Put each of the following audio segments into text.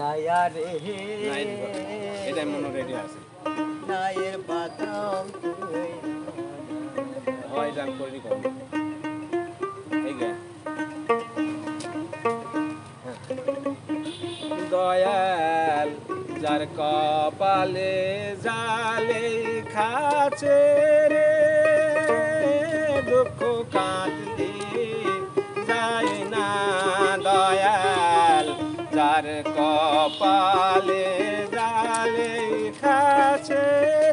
নায়া রে নাই এটা মনে রেডি আছে। নায়ের বাদাম হয় করিনি কম দয়াল যার কপালে জালে খাছে রে। কপালে জালে খাছে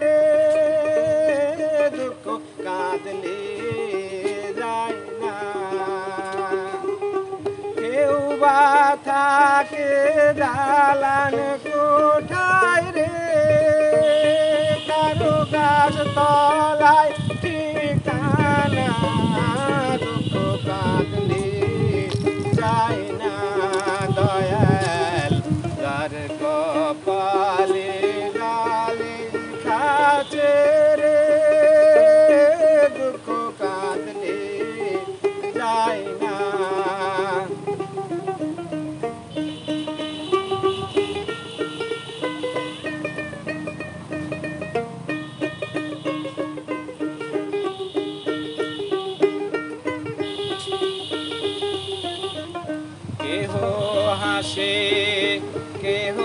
রে দুঃখ কাঁদলে যায় না। কেউ বা থাকে দালান কপালে গালে খাচে রে দুঃখ কাঁদলে যায় না। কেহ হাসে কেহ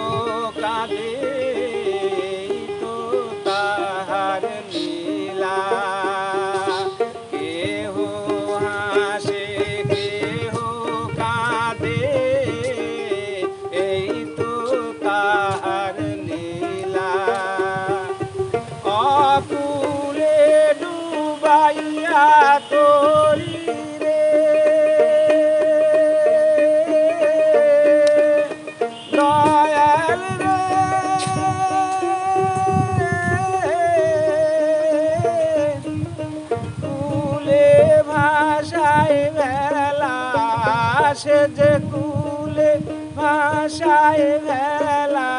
সে যে কুলে ভাষায় ভেলা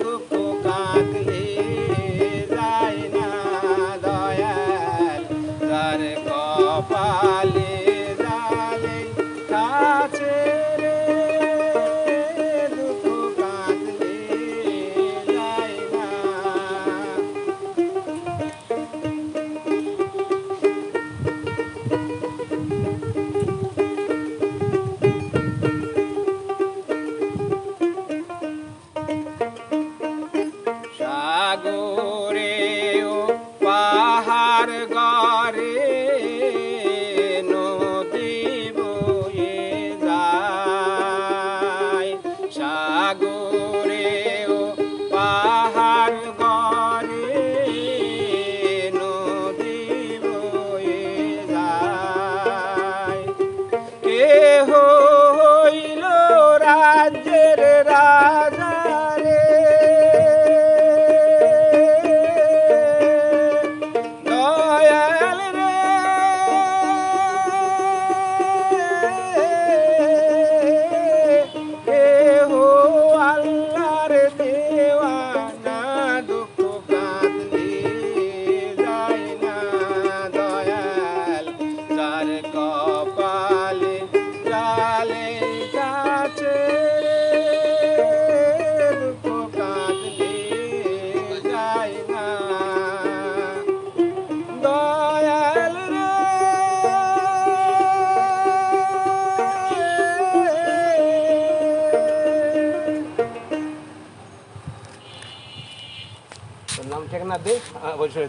দুঃখ কাঁদলে chega na hoje